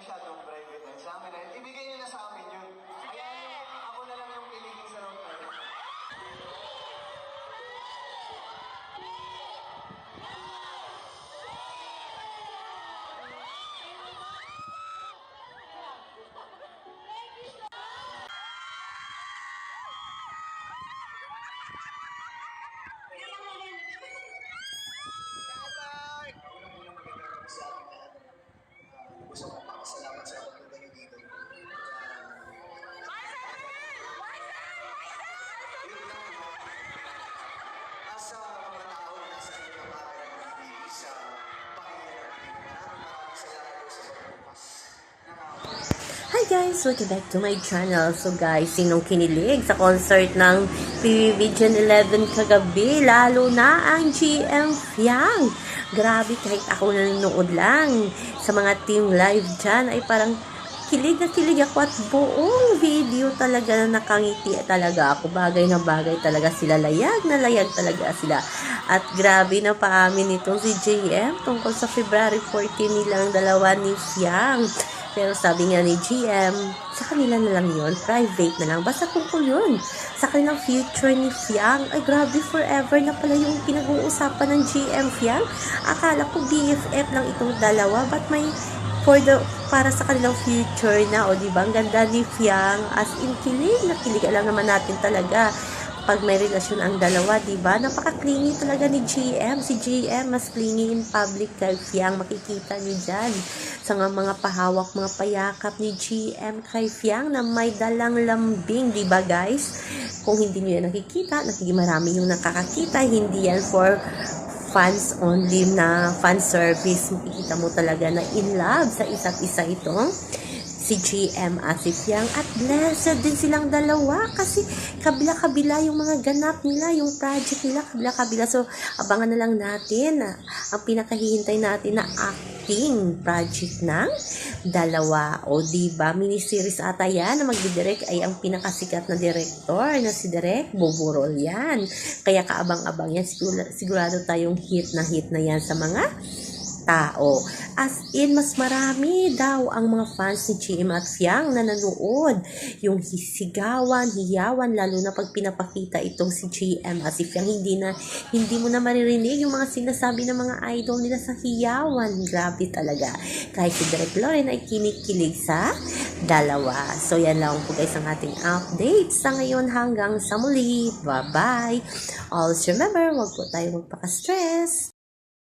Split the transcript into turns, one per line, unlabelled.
masyadong private na sa amin. Ibigay niyo na sa amin yun.
Guys! Welcome back to my channel. So guys, sinong kinilig sa concert ng PBB Gen 11 kagabi? Lalo na ang GM Fiang. Grabe, kahit ako nanonood lang sa mga team live dyan, ay parang kilig na kilig ako at buong video talaga na nakangiti talaga ako. Bagay na bagay talaga sila. Layag na layag talaga sila. At grabe na paamin nitong si JM tungkol sa February 14 nilang dalawa ni Fiang. Pero sabi nga ni GM, sa kanila na lang yun, private na lang. Basta tungkol yun. Sa kanilang future ni Fiang, ay grabe forever na pala yung pinag-uusapan ng GM Fiang. Akala ko BFF lang itong dalawa, but may for the para sa kanilang future na o di ba ang ganda ni Fiang as in kilig na kilig alam naman natin talaga pag may relasyon ang dalawa, di ba? Napaka-clingy talaga ni GM. Si GM, mas clingy in public kay Fiang. Makikita niyo dyan sa nga mga pahawak, mga payakap ni GM kay Fiang na may dalang lambing, di ba guys? Kung hindi niyo yan nakikita, nakikita marami yung nakakakita. Hindi yan for fans only na fan service. Makikita mo talaga na in love sa isa't isa itong si GM at si Fiang at blessed din silang dalawa kasi kabila-kabila yung mga ganap nila, yung project nila kabila-kabila. So, abangan na lang natin na ang pinakahihintay natin na acting project ng dalawa. O, di ba Miniseries ata yan na magdidirect ay ang pinakasikat na director na si Direk Boborol yan. Kaya kaabang-abang yan. Sigurado, sigurado tayong hit na hit na yan sa mga tao. As in, mas marami daw ang mga fans ni GM at Fiang na nanood. Yung hisigawan, hiyawan, lalo na pag pinapakita itong si GM at si Fiang, hindi na, hindi mo na maririnig yung mga sinasabi ng mga idol nila sa hiyawan. Grabe talaga. Kahit si Direk Loren ay kinikilig sa dalawa. So, yan lang po guys ang ating update sa ngayon hanggang sa muli. Bye-bye! Always remember, huwag po tayo magpaka-stress.